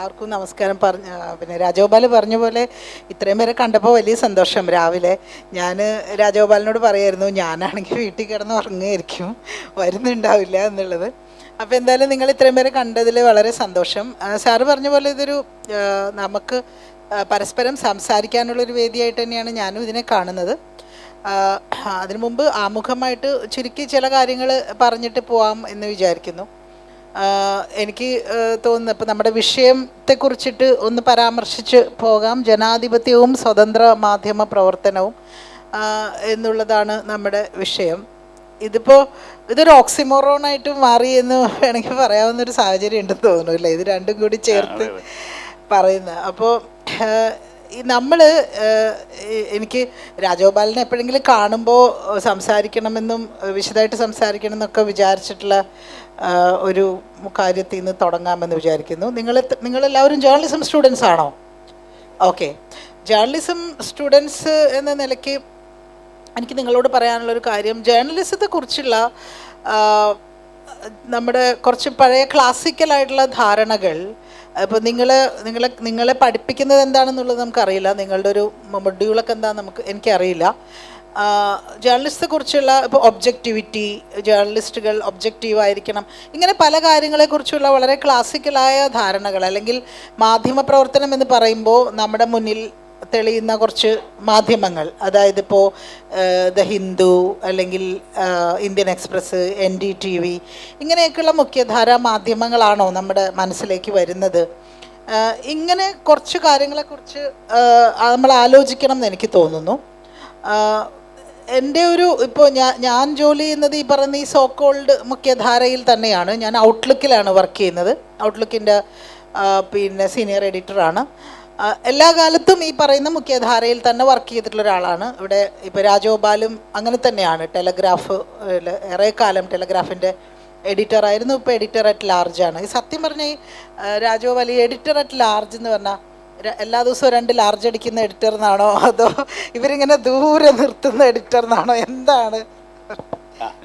എല്ലാവർക്കും നമസ്കാരം പറഞ്ഞ പിന്നെ രാജഗോപാൽ പറഞ്ഞ പോലെ ഇത്രയും പേരെ കണ്ടപ്പോൾ വലിയ സന്തോഷം. രാവിലെ ഞാൻ രാജഗോപാലിനോട് പറയായിരുന്നു ഞാനാണെങ്കിൽ വീട്ടിൽ കിടന്ന് ഉറങ്ങുകയായിരിക്കും വരുന്നുണ്ടാവില്ല എന്നുള്ളത്. അപ്പോൾ എന്തായാലും നിങ്ങൾ ഇത്രയും പേരെ കണ്ടതിൽ വളരെ സന്തോഷം. സാറ് പറഞ്ഞ പോലെ ഇതൊരു നമുക്ക് പരസ്പരം സംസാരിക്കാനുള്ളൊരു വേദിയായിട്ട് തന്നെയാണ് ഞാനും ഇതിനെ കാണുന്നത്. അതിനു മുമ്പ് ആമുഖമായിട്ട് ചുരുക്കി ചില കാര്യങ്ങൾ പറഞ്ഞിട്ട് പോവാം എന്ന് വിചാരിക്കുന്നു. എനിക്ക് തോന്നുന്നു. ഇപ്പം നമ്മുടെ വിഷയത്തെക്കുറിച്ചിട്ട് ഒന്ന് പരാമർശിച്ച് പോകാം. ജനാധിപത്യവും സ്വതന്ത്ര മാധ്യമ പ്രവർത്തനവും എന്നുള്ളതാണ് നമ്മുടെ വിഷയം. ഇതിപ്പോൾ ഇതൊരു ഓക്സിമോറോണായിട്ട് മാറി എന്ന് വേണമെങ്കിൽ പറയാവുന്നൊരു സാഹചര്യം ഉണ്ടെന്ന് തോന്നുന്നു അല്ലേ? ഇത് രണ്ടും കൂടി ചേർത്ത് പറയുന്നത് അപ്പോൾ നമ്മൾ എനിക്ക് രാജഗോപാലിനെ എപ്പോഴെങ്കിലും കാണുമ്പോൾ സംസാരിക്കണമെന്നും വിശദമായിട്ട് സംസാരിക്കണം എന്നൊക്കെ വിചാരിച്ചിട്ടുള്ള ഒരു കാര്യത്തിൽ നിന്ന് തുടങ്ങാമെന്ന് വിചാരിക്കുന്നു. നിങ്ങൾ നിങ്ങളെല്ലാവരും ജേർണലിസം സ്റ്റുഡൻസ് ആണോ? ഓക്കെ ജേർണലിസം സ്റ്റുഡൻസ് എന്ന നിലയ്ക്ക് എനിക്ക് നിങ്ങളോട് പറയാനുള്ളൊരു കാര്യം ജേർണലിസത്തെ കുറിച്ചുള്ള നമ്മുടെ കുറച്ച് പഴയ ക്ലാസിക്കലായിട്ടുള്ള ധാരണകൾ അപ്പോൾ നിങ്ങൾ നിങ്ങളെ നിങ്ങളെ പഠിപ്പിക്കുന്നത് എന്താണെന്നുള്ളത് നമുക്കറിയില്ല. നിങ്ങളുടെ ഒരു മൊഡ്യൂളൊക്കെ എന്താണെന്ന് നമുക്ക് എനിക്കറിയില്ല. ജേർണലിസ്റ്റെ കുറിച്ചുള്ള ഇപ്പോൾ ഒബ്ജക്റ്റിവിറ്റി ജേർണലിസ്റ്റുകൾ ഒബ്ജക്റ്റീവ് ആയിരിക്കണം. ഇങ്ങനെ പല കാര്യങ്ങളെക്കുറിച്ചുള്ള വളരെ ക്ലാസിക്കലായ ധാരണകൾ അല്ലെങ്കിൽ മാധ്യമ പ്രവർത്തനം എന്ന് പറയുമ്പോൾ നമ്മുടെ മുന്നിൽ തെളിയുന്ന കുറച്ച് മാധ്യമങ്ങൾ. അതായത് ഇപ്പോൾ ദ ഹിന്ദു അല്ലെങ്കിൽ Indian Express N D T V ഇങ്ങനെയൊക്കെയുള്ള മുഖ്യധാരാ മാധ്യമങ്ങളാണോ നമ്മുടെ മനസ്സിലേക്ക് വരുന്നത്? ഇങ്ങനെ കുറച്ച് കാര്യങ്ങളെക്കുറിച്ച് നമ്മൾ ആലോചിക്കണം എന്ന് എനിക്ക് തോന്നുന്നു. എന്റെ ഒരു ഇപ്പോൾ ഞാൻ ഞാൻ ജോലി ചെയ്യുന്നത് ഈ പറയുന്ന ഈ സോക്കോൾഡ് കോൾഡ് മുഖ്യധാരയിൽ തന്നെയാണ്. ഞാൻ ഔട്ട്ലുക്കിലാണ് വർക്ക് ചെയ്യുന്നത്. ഔട്ട്ലുക്കിന്റെ പിന്നെ സീനിയർ എഡിറ്ററാണ്. എല്ലാ കാലത്തും ഈ പറയുന്ന മുഖ്യധാരയിൽ തന്നെ വർക്ക് ചെയ്തിട്ടുള്ള ഒരാളാണ്. ഇവിടെ ഇപ്പോൾ രാജഗോപാലും അങ്ങനെ തന്നെയാണ്. ടെലഗ്രാഫ് ഏറെ കാലം ടെലഗ്രാഫിന്റെ എഡിറ്ററായിരുന്നു ഇപ്പോൾ എഡിറ്റർ അറ്റ് ലാർജ് ആണ്. ഈ സത്യം പറഞ്ഞ ഈ രാജഗോപാൽ ഈ എഡിറ്റർ അറ്റ് ലാർജ് എന്ന് പറഞ്ഞാൽ എല്ലാ ദിവസവും രണ്ട് ലാർജ് അടിക്കുന്ന എഡിറ്റർ എന്നാണോ? അതോ ഇവരിങ്ങനെ ദൂരെ നിർത്തുന്ന എഡിറ്റർ എന്നാണോ? എന്താണ്?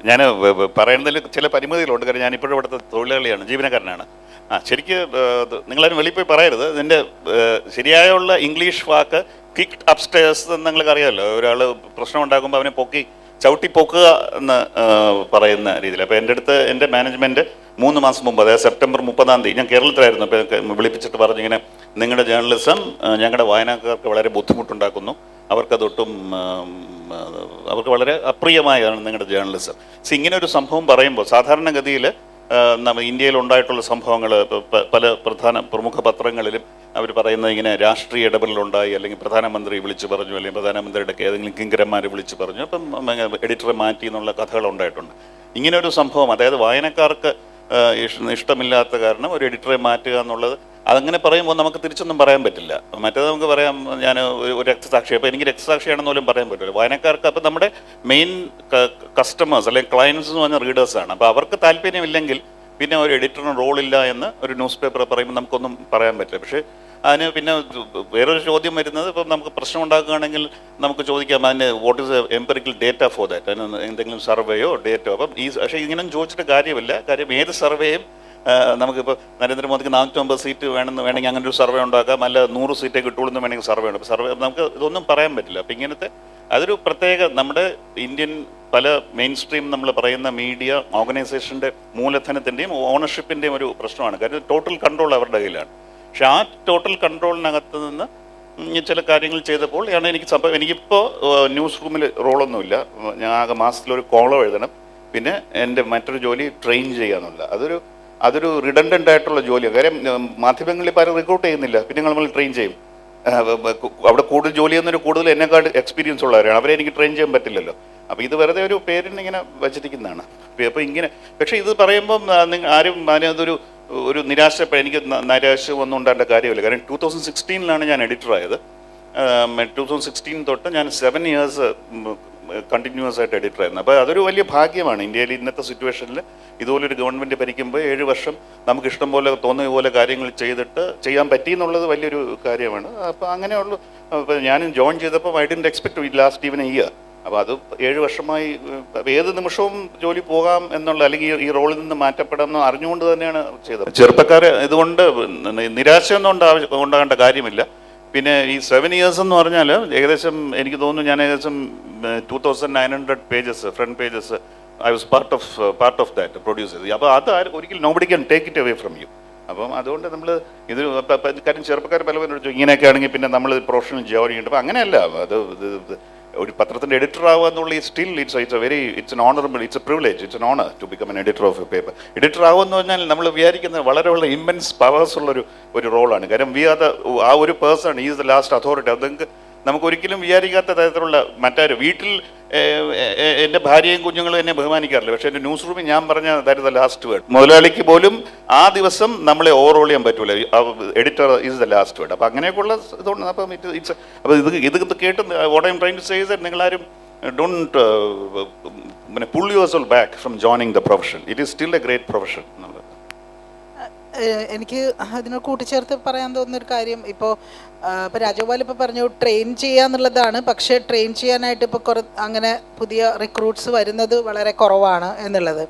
ഞാൻ പറയുന്നതിൽ ചില പരിമിതികളുണ്ട്. കാരണം ഞാൻ ഇപ്പോഴും ഇവിടുത്തെ തൊഴിലാളിയാണ് ജീവനക്കാരനാണ്. ആ ശരിക്ക് നിങ്ങളതിന് വെളിയിൽ പോയി പറയരുത്. ഇതിന്റെ ശരിയായുള്ള ഇംഗ്ലീഷ് വാക്ക് കിക്ക് അപ്സ്റ്റേഴ്സ് എന്ന് നിങ്ങൾക്ക് അറിയാമല്ലോ. ഒരാൾ പ്രശ്നം ഉണ്ടാക്കുമ്പോൾ അവനെ പൊക്കി ചവിട്ടി പൊക്കുക എന്ന് പറയുന്ന രീതിയിൽ. അപ്പോൾ എന്റെ അടുത്ത് എന്റെ മാനേജ്മെന്റ് മൂന്ന് മാസം മുമ്പ് അതായത് സെപ്റ്റംബർ മുപ്പതാം തീയതി ഞാൻ കേരളത്തിലായിരുന്നു. അപ്പോൾ വിളിപ്പിച്ചിട്ട് പറഞ്ഞു ഇങ്ങനെ നിങ്ങളുടെ ജേർണലിസം ഞങ്ങളുടെ വായനക്കാർക്ക് വളരെ ബുദ്ധിമുട്ടുണ്ടാക്കുന്നു. അവർക്കതൊട്ടും അവർക്ക് വളരെ അപ്രിയമായതാണ് നിങ്ങളുടെ ജേർണലിസം സോ ഇങ്ങനെ ഒരു സംഭവം പറയുമ്പോൾ സാധാരണഗതിയിൽ ഇന്ത്യയിൽ ഉണ്ടായിട്ടുള്ള സംഭവങ്ങൾ പല പ്രധാന പ്രമുഖ പത്രങ്ങളിലും അവർ പറയുന്നത് ഇങ്ങനെ രാഷ്ട്രീയ ഇടപെടലുണ്ടായി അല്ലെങ്കിൽ പ്രധാനമന്ത്രി വിളിച്ചു പറഞ്ഞു അല്ലെങ്കിൽ പ്രധാനമന്ത്രിയുടെ ഏതെങ്കിലും കിങ്കരന്മാർ വിളിച്ചു പറഞ്ഞു അപ്പം എഡിറ്ററെ മാറ്റി എന്നുള്ള കഥകൾ ഉണ്ടായിട്ടുണ്ട്. ഇങ്ങനെ ഒരു സംഭവം അതായത് വായനക്കാർക്ക് ഇഷ്ടമില്ലാത്ത കാരണം ഒരു എഡിറ്ററെ മാറ്റുക എന്നുള്ളത് അതങ്ങനെ പറയുമ്പോൾ നമുക്ക് തിരിച്ചൊന്നും പറയാൻ പറ്റില്ല. മറ്റേത് നമുക്ക് പറയാം ഞാൻ ഒരു രക്തസാക്ഷി. അപ്പോൾ എനിക്ക് രക്തസാക്ഷിയാണെന്ന് പോലും പറയാൻ പറ്റില്ല. വായനക്കാർക്ക് അപ്പോൾ നമ്മുടെ മെയിൻ കസ്റ്റമേഴ്സ് അല്ലെങ്കിൽ ക്ലയൻസ് എന്ന് പറഞ്ഞ റീഡേഴ്സാണ് അപ്പോൾ അവർക്ക് താല്പര്യമില്ലെങ്കിൽ പിന്നെ ഒരു എഡിറ്ററിന് റോളില്ല എന്ന് ഒരു ന്യൂസ് പേപ്പർ പറയുമ്പോൾ നമുക്കൊന്നും പറയാൻ പറ്റില്ല. പക്ഷേ അതിന് പിന്നെ വേറൊരു ചോദ്യം വരുന്നത് ഇപ്പം നമുക്ക് പ്രശ്നം ഉണ്ടാക്കുകയാണെങ്കിൽ നമുക്ക് ചോദിക്കാം അതിന് what is empirical data for that അതിന് എന്തെങ്കിലും സർവേയോ ഡേറ്റോ അപ്പം ഈ പക്ഷേ ഇങ്ങനെയൊന്നും ചോദിച്ചിട്ട് കാര്യമില്ല. കാര്യം ഏത് സർവേയും നമുക്കിപ്പോൾ നരേന്ദ്രമോദിക്ക് നാനൂറ്റമ്പത് സീറ്റ് വേണമെന്ന് വേണമെങ്കിൽ അങ്ങനെ ഒരു സർവേ ഉണ്ടാക്കാം. അല്ല നൂറ് സീറ്റേ കിട്ടുള്ളൂ എന്ന് വേണമെങ്കിൽ സർവേ ഉണ്ട്. സർവേ നമുക്ക് ഇതൊന്നും പറയാൻ പറ്റില്ല. അപ്പം ഇങ്ങനത്തെ അതൊരു പ്രത്യേക നമ്മുടെ ഇന്ത്യൻ പല മെയിൻ സ്ട്രീം നമ്മൾ പറയുന്ന മീഡിയ ഓർഗനൈസേഷന്റെ മൂലധനത്തിന്റെയും ഓണർഷിപ്പിന്റെയും ഒരു പ്രശ്നമാണ്. കാര്യം ടോട്ടൽ കൺട്രോൾ അവരുടെ കയ്യിലാണ്. പക്ഷെ ആ ടോട്ടൽ കൺട്രോളിനകത്ത് നിന്ന് ചില കാര്യങ്ങൾ ചെയ്തപ്പോൾ ആണ് എനിക്ക് സംഭവം എനിക്കിപ്പോൾ ന്യൂസ് റൂമിൽ റോളൊന്നുമില്ല ഞാൻ ആകെ മാസത്തിലൊരു കോളം എഴുതണം. പിന്നെ എന്റെ മറ്റൊരു ജോലി ട്രെയിൻ ചെയ്യാന്നുള്ള അതൊരു അതൊരു റിഡൻഡന്റ് ആയിട്ടുള്ള ജോലിയാണ് കാര്യം മാധ്യമങ്ങളിൽ ആരും റിക്രൂട്ട് ചെയ്യുന്നില്ല. പിന്നെ നമ്മൾ ട്രെയിൻ ചെയ്യും. അവിടെ കൂടുതൽ ജോലി ചെയ്യുന്നൊരു കൂടുതൽ എന്നെക്കാൾ എക്സ്പീരിയൻസ് ഉള്ളവരാണ്. അവരെ എനിക്ക് ട്രെയിൻ ചെയ്യാൻ പറ്റില്ലല്ലോ. അപ്പോൾ ഇത് വെറുതെ ഒരു പേരിന് ഇങ്ങനെ വച്ചിരിക്കുന്നതാണ്. അപ്പോൾ ഇങ്ങനെ പക്ഷേ ഇത് പറയുമ്പം നിങ്ങൾ നിങ്ങ- ആരും അതിനകത്തൊരു ഒരു നിരാശ എനിക്ക് നിരാശ ഒന്നും ഉണ്ടാകേണ്ട കാര്യമില്ല. കാരണം ടൂ തൗസൻഡ് സിക്സ്റ്റീനിലാണ് ഞാൻ എഡിറ്ററായത് ടൂ തൗസൻഡ് സിക്സ്റ്റീൻ തൊട്ട് ഞാൻ സെവൻ ഇയേഴ്സ് കണ്ടിന്യൂസ് ആയിട്ട് എഡിറ്റർ ആയിരുന്നു. അപ്പോൾ അതൊരു വലിയ ഭാഗ്യമാണ് ഇന്ത്യയിൽ ഇന്നത്തെ സിറ്റുവേഷനിൽ ഇതുപോലൊരു ഗവൺമെന്റ് ഭരിക്കുമ്പോൾ ഏഴ് വർഷം നമുക്ക് ഇഷ്ടം പോലെ തോന്നിയ പോലെ കാര്യങ്ങൾ ചെയ്തിട്ട് ചെയ്യാൻ പറ്റി എന്നുള്ളത് വലിയൊരു കാര്യമാണ്. അപ്പോൾ അങ്ങനെയുള്ള അപ്പോൾ ഞാനും ജോയിൻ ചെയ്തപ്പോൾ I didn't expect last even year അപ്പോൾ അത് ഏഴ് വർഷമായി ഏത് നിമിഷവും ജോലി പോകാം എന്നുള്ള അല്ലെങ്കിൽ ഈ- റോളിൽ നിന്ന് മാറ്റപ്പെടാമെന്ന് അറിഞ്ഞുകൊണ്ട് തന്നെയാണ് ചെയ്തത്. ചെറുപ്പക്കാരെ ഇതുകൊണ്ട് നിരാശയൊന്നും ഉണ്ടാകേണ്ട കാര്യമില്ല. പിന്നെ ഈ സെവൻ ഇയേഴ്സ് എന്ന് പറഞ്ഞാൽ ഏകദേശം എനിക്ക് തോന്നുന്നു ഞാൻ ഏകദേശം two thousand nine hundred pages front pages I was part of part of that produce ചെയ്ത് അപ്പോൾ അത് ഒരിക്കലും nobody can take it away from you അപ്പം അതുകൊണ്ട് നമ്മൾ ഇത് കാര്യം ചെറുപ്പക്കാർ പലവരും പേരും ഇങ്ങനെയൊക്കെ ആണെങ്കിൽ പിന്നെ നമ്മൾ പ്രൊഫഷണൽ ജോലി ഉണ്ട്. അപ്പം അങ്ങനെയല്ല അത് ഒരു പത്രത്തിന്റെ എഡിറ്റർ ആവുക എന്നുള്ള still it's it's a very it's an honourable it's a privilege it's an honour to become an editor of a paper editor ആവുമെന്ന് പറഞ്ഞാൽ നമ്മൾ വിചാരിക്കുന്ന വളരെ ഉള്ള ഇമ്മൻസ് പവേഴ്സ് ഉള്ളൊരു ഒരു റോളാണ് കാരണം വി ആർ ദ ആ ഒരു person is the last authority അത് നിങ്ങൾക്ക് നമുക്ക് ഒരിക്കലും വിചാരിക്കാത്ത തരത്തിലുള്ള മറ്റാര് വീട്ടിൽ എന്റെ ഭാര്യയും കുഞ്ഞുങ്ങളും എന്നെ ബഹുമാനിക്കാറില്ല പക്ഷേ എന്റെ ന്യൂസ് റൂമിൽ ഞാൻ പറഞ്ഞ ദാറ്റ് ദ ലാസ്റ്റ് വേർഡ് മുതലാളിക്ക് പോലും ആ ദിവസം നമ്മളെ ഓവറോൾ ചെയ്യാൻ പറ്റൂല editor is the last word അപ്പോൾ അങ്ങനെയൊക്കെയുള്ള ഇതുകൊണ്ട് അപ്പം ഇറ്റ് ഇറ്റ്സ് അപ്പോൾ ഇത് ഇത് കേട്ട് what I'm trying to say that നിങ്ങളാരും ഡോണ്ട് പിന്നെ pull your all back from joining the profession it is still a great profession എനിക്ക് അതിനോട് കൂട്ടിച്ചേർത്ത് പറയാൻ തോന്നുന്ന ഒരു കാര്യം ഇപ്പോൾ ഇപ്പോൾ രാജഗോപാൽ ഇപ്പോൾ പറഞ്ഞു ട്രെയിൻ ചെയ്യാന്നുള്ളതാണ് പക്ഷേ ട്രെയിൻ ചെയ്യാനായിട്ട് ഇപ്പോൾ കുറ അങ്ങനെ പുതിയ റിക്രൂട്ട്സ് വരുന്നത് വളരെ കുറവാണ് എന്നുള്ളത്.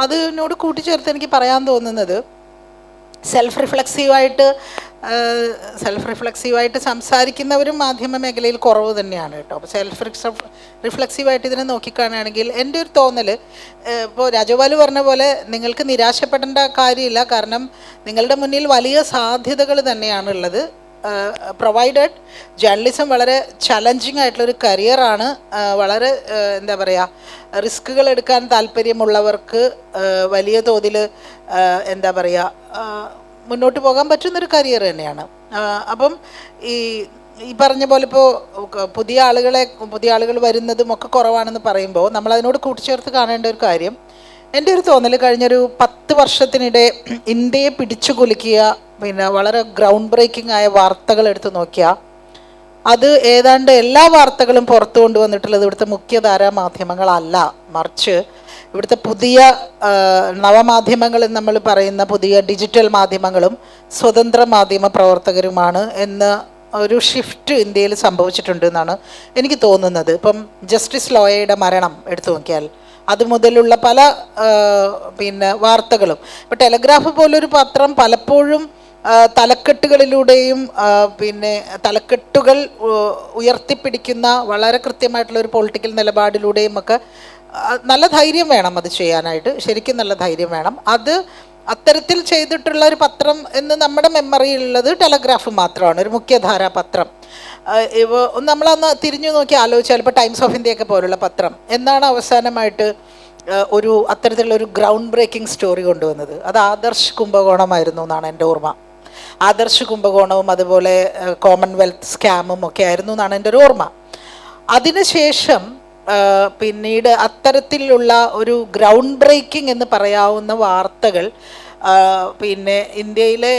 അതിനോട് കൂട്ടിച്ചേർത്ത് എനിക്ക് പറയാൻ തോന്നുന്നത് സെൽഫ് റിഫ്ലെക്സീവായിട്ട് സെൽഫ് റിഫ്ലക്സീവായിട്ട് സംസാരിക്കുന്നവരും മാധ്യമ മേഖലയിൽ കുറവ് തന്നെയാണ് കേട്ടോ. അപ്പോൾ സെൽഫ് റിഫ്ലക്സീവായിട്ട് ഇതിനെ നോക്കിക്കാണുകയാണെങ്കിൽ എന്റെ ഒരു തോന്നൽ ഇപ്പോൾ രാജഗോപാൽ പറഞ്ഞ പോലെ നിങ്ങൾക്ക് നിരാശപ്പെടേണ്ട കാര്യമില്ല. കാരണം നിങ്ങളുടെ മുന്നിൽ വലിയ സാധ്യതകൾ തന്നെയാണുള്ളത് പ്രൊവൈഡഡ് ജേർണലിസം വളരെ ചലഞ്ചിങ് ആയിട്ടുള്ളൊരു കരിയറാണ് വളരെ എന്താ പറയുക റിസ്കുകൾ എടുക്കാൻ താല്പര്യമുള്ളവർക്ക് വലിയ തോതിൽ എന്താ പറയുക മുന്നോട്ട് പോകാൻ പറ്റുന്നൊരു കരിയർ തന്നെയാണ്. അപ്പം ഈ ഈ പറഞ്ഞ പോലെ ഇപ്പോൾ പുതിയ ആളുകളെ പുതിയ ആളുകൾ വരുന്നതും ഒക്കെ കുറവാണെന്ന് പറയുമ്പോൾ നമ്മൾ അതിനോട് കൂട്ടിച്ചേർത്ത് കാണേണ്ട ഒരു കാര്യം എന്റെ ഒരു തോന്നൽ കഴിഞ്ഞൊരു പത്ത് വർഷത്തിനിടെ ഇന്ത്യയെ പിടിച്ചു കുലുക്കിയ പിന്നെ വളരെ ഗ്രൗണ്ട് ബ്രേക്കിംഗ് ആയ വാർത്തകൾ എടുത്ത് നോക്കിയാൽ അത് ഏതാണ്ട് എല്ലാ വാർത്തകളും പുറത്തു കൊണ്ടുവന്നിട്ടുള്ളത് ഇവിടുത്തെ മുഖ്യധാരാ മാധ്യമങ്ങളല്ല. മറിച്ച് ഇവിടുത്തെ പുതിയ നവമാധ്യമങ്ങളെന്ന് നമ്മൾ പറയുന്ന പുതിയ ഡിജിറ്റൽ മാധ്യമങ്ങളും സ്വതന്ത്ര മാധ്യമ പ്രവർത്തകരുമാണ് എന്ന് ഒരു ഷിഫ്റ്റ് ഇന്ത്യയിൽ സംഭവിച്ചിട്ടുണ്ട് എന്നാണ് എനിക്ക് തോന്നുന്നത്. ഇപ്പം ജസ്റ്റിസ് ലോയയുടെ മരണം എടുത്തു നോക്കിയാൽ അതുമുതലുള്ള പല പിന്നെ വാർത്തകളും. ഇപ്പം ടെലഗ്രാഫ് പോലൊരു പത്രം പലപ്പോഴും തലക്കെട്ടുകളിലൂടെയും പിന്നെ തലക്കെട്ടുകൾ ഉയർത്തിപ്പിടിക്കുന്ന വളരെ കൃത്യമായിട്ടുള്ള ഒരു പൊളിറ്റിക്കൽ നിലപാടിലൂടെയും ഒക്കെ നല്ല ധൈര്യം വേണം അത് ചെയ്യാനായിട്ട്. ശരിക്കും നല്ല ധൈര്യം വേണം. അത് അത്തരത്തിൽ ചെയ്തിട്ടുള്ള ഒരു പത്രം എന്ന് നമ്മുടെ മെമ്മറിയിലുള്ളത് ടെലഗ്രാഫ് മാത്രമാണ് ഒരു മുഖ്യധാരാ പത്രം. ഇപ്പോൾ നമ്മളന്ന് തിരിഞ്ഞു നോക്കി ആലോചിച്ചാൽ ഇപ്പോൾ ടൈംസ് ഓഫ് ഇന്ത്യയൊക്കെ പോലുള്ള പത്രം. എന്നാണ് അവസാനമായിട്ട് ഒരു അത്തരത്തിലുള്ള ഒരു ഗ്രൗണ്ട് ബ്രേക്കിംഗ് സ്റ്റോറി കൊണ്ടുവന്നത്. അത് ആദർശ് കുംഭകോണമായിരുന്നു എന്നാണ് എന്റെ ഓർമ്മ. ആദർശ് കുംഭകോണവും അതുപോലെ കോമൺവെൽത്ത് സ്കാമും ഒക്കെ ആയിരുന്നു എന്നാണ് എന്റെ ഒരു ഓർമ്മ. അതിനുശേഷം പിന്നീട് അത്തരത്തിലുള്ള ഒരു ഗ്രൗണ്ട് ബ്രേക്കിംഗ് എന്ന് പറയാവുന്ന വാർത്തകൾ പിന്നെ ഇന്ത്യയിലെ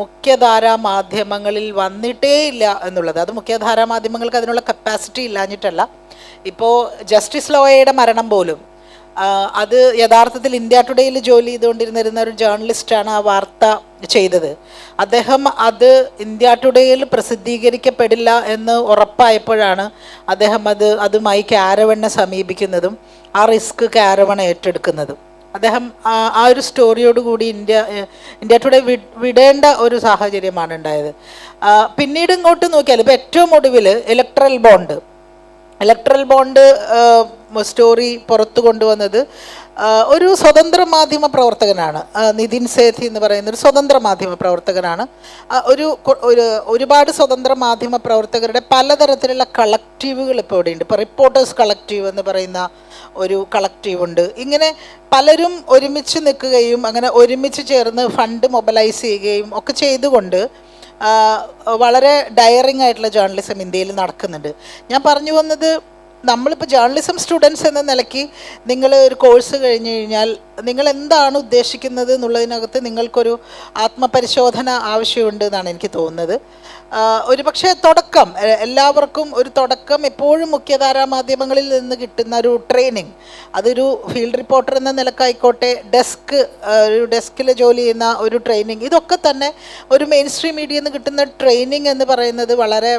മുഖ്യധാരാ മാധ്യമങ്ങളിൽ വന്നിട്ടേ ഇല്ല എന്നുള്ളത്. അത് മുഖ്യധാരാ മാധ്യമങ്ങൾക്ക് അതിനുള്ള കപ്പാസിറ്റി ഇല്ലാഞ്ഞിട്ടല്ല. ഇപ്പോൾ ജസ്റ്റിസ് ലോയയുടെ മരണം പോലും അത് യഥാർത്ഥത്തിൽ ഇന്ത്യ ടുഡേയിൽ ജോലി ചെയ്തുകൊണ്ടിരുന്നിരുന്ന ഒരു ജേർണലിസ്റ്റാണ് ആ വാർത്ത ചെയ്തത്. അദ്ദേഹം അത് ഇന്ത്യ ടുഡേയിൽ പ്രസിദ്ധീകരിക്കപ്പെടില്ല എന്ന് ഉറപ്പായപ്പോഴാണ് അദ്ദേഹം അത് അതുമായി കാരവണ്ണെ സമീപിക്കുന്നതും ആ റിസ്ക് കാരവണ ഏറ്റെടുക്കുന്നതും. അദ്ദേഹം ആ ഒരു സ്റ്റോറിയോട് കൂടി ഇന്ത്യ ഇന്ത്യ ടുഡേ വിടേണ്ട ഒരു സാഹചര്യമാണ് ഉണ്ടായത്. പിന്നീട് ഇങ്ങോട്ട് നോക്കിയാൽ ഇപ്പോൾ ഏറ്റവും ഒടുവിൽ electoral bond electoral bond story പുറത്തു കൊണ്ടുവന്നത് ഒരു സ്വതന്ത്ര മാധ്യമ പ്രവർത്തകനാണ്. നിതിൻ സേഥി എന്ന് പറയുന്ന ഒരു സ്വതന്ത്ര മാധ്യമ പ്രവർത്തകനാണ്. ഒരു ഒരു ഒരുപാട് സ്വതന്ത്ര മാധ്യമ പ്രവർത്തകരുടെ പലതരത്തിലുള്ള കളക്റ്റീവുകൾ ഇപ്പോൾ ഇവിടെയുണ്ട്. ഇപ്പോൾ റിപ്പോർട്ടേഴ്സ് കളക്റ്റീവ് എന്ന് പറയുന്ന ഒരു കളക്റ്റീവ് ഉണ്ട്. ഇങ്ങനെ പലരും ഒരുമിച്ച് നിൽക്കുകയും അങ്ങനെ ഒരുമിച്ച് ചേർന്ന് ഫണ്ട് മൊബലൈസ് ചെയ്യുകയും ഒക്കെ ചെയ്തുകൊണ്ട് വളരെ ഡയറിങ് ആയിട്ടുള്ള ജേർണലിസം ഇന്ത്യയിൽ നടക്കുന്നുണ്ട്. ഞാൻ പറഞ്ഞു വന്നത് നമ്മളിപ്പോൾ ജേർണലിസം സ്റ്റുഡൻസ് എന്ന നിലയ്ക്ക് നിങ്ങൾ ഒരു കോഴ്സ് കഴിഞ്ഞ് കഴിഞ്ഞാൽ നിങ്ങൾ എന്താണ് ഉദ്ദേശിക്കുന്നത് എന്നുള്ളതിനകത്ത് നിങ്ങൾക്കൊരു ആത്മപരിശോധന ആവശ്യമുണ്ട് എന്നാണ് എനിക്ക് തോന്നുന്നത്. ഒരു പക്ഷേ തുടക്കം എല്ലാവർക്കും ഒരു തുടക്കം എപ്പോഴും മുഖ്യധാരാ മാധ്യമങ്ങളിൽ നിന്ന് കിട്ടുന്ന ഒരു ട്രെയിനിങ് അതൊരു ഫീൽഡ് റിപ്പോർട്ടർ എന്ന നിലക്കായിക്കോട്ടെ ഡെസ്ക് ഒരു ഡെസ്കിൽ ജോലി ചെയ്യുന്ന ഒരു ട്രെയിനിങ് ഇതൊക്കെ തന്നെ ഒരു മെയിൻ സ്ട്രീം മീഡിയയിൽ നിന്ന് കിട്ടുന്ന ട്രെയിനിങ് എന്ന് പറയുന്നത് വളരെ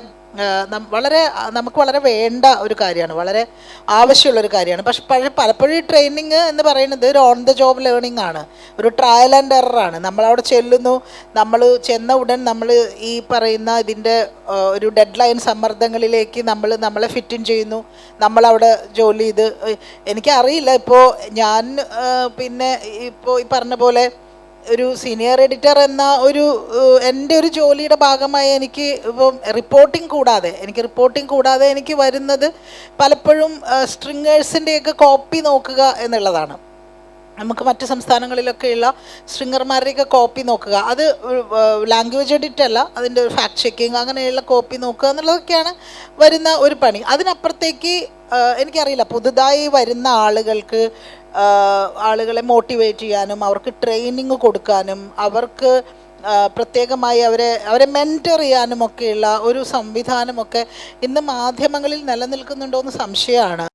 വളരെ നമുക്ക് വളരെ വേണ്ട ഒരു കാര്യമാണ് വളരെ ആവശ്യമുള്ള ഒരു കാര്യമാണ്. പക്ഷെ പഴ പലപ്പോഴും ഈ ട്രെയിനിങ് എന്ന് പറയുന്നത് ഒരു ഓൺ ദ ജോബ് ലേണിംഗ് ആണ് ഒരു ട്രയൽ ആൻഡ് എററാണ് നമ്മളവിടെ ചെല്ലുന്നു നമ്മൾ ചെന്ന ഉടൻ നമ്മൾ ഈ പറയുന്ന ഇതിന്റെ ഒരു ഡെഡ് ലൈൻ സമ്മർദ്ദങ്ങളിലേക്ക് നമ്മൾ നമ്മളെ ഫിറ്റിൻ ചെയ്യുന്നു നമ്മളവിടെ ജോലി ചെയ്ത് എനിക്കറിയില്ല ഇപ്പോൾ ഞാൻ പിന്നെ ഇപ്പോൾ ഈ പറഞ്ഞ പോലെ ഒരു സീനിയർ എഡിറ്റർ എന്ന ഒരു എന്റെ ഒരു ജോലിയുടെ ഭാഗമായി എനിക്ക് ഇപ്പം റിപ്പോർട്ടിംഗ് കൂടാതെ എനിക്ക് റിപ്പോർട്ടിംഗ് കൂടാതെ എനിക്ക് വരുന്നത് പലപ്പോഴും സ്ട്രിങ്ങേഴ്സിന്റെയൊക്കെ കോപ്പി നോക്കുക എന്നുള്ളതാണ്. നമുക്ക് മറ്റ് സംസ്ഥാനങ്ങളിലൊക്കെയുള്ള സ്ട്രിങ്ങർമാരുടെയൊക്കെ കോപ്പി നോക്കുക. അത് ലാംഗ്വേജ് എഡിറ്റ് അല്ല അതിന്റെ ഒരു ഫാക്ട് ചെക്കിങ് അങ്ങനെയുള്ള കോപ്പി നോക്കുക എന്നുള്ളതൊക്കെയാണ് വരുന്ന ഒരു പണി. അതിനപ്പുറത്തേക്ക് എനിക്കറിയില്ല പുതുതായി വരുന്ന ആളുകൾക്ക് ആളുകളെ മോട്ടിവേറ്റ് ചെയ്യാനും അവർക്ക് ട്രെയിനിങ് കൊടുക്കാനും അവർക്ക് പ്രത്യേകമായി അവരെ അവരെ മെന്റർ ചെയ്യാനുമൊക്കെയുള്ള ഒരു സംവിധാനമൊക്കെ ഇന്ന് മാധ്യമങ്ങളിൽ നിലനിൽക്കുന്നുണ്ടോ എന്ന് സംശയമാണ്.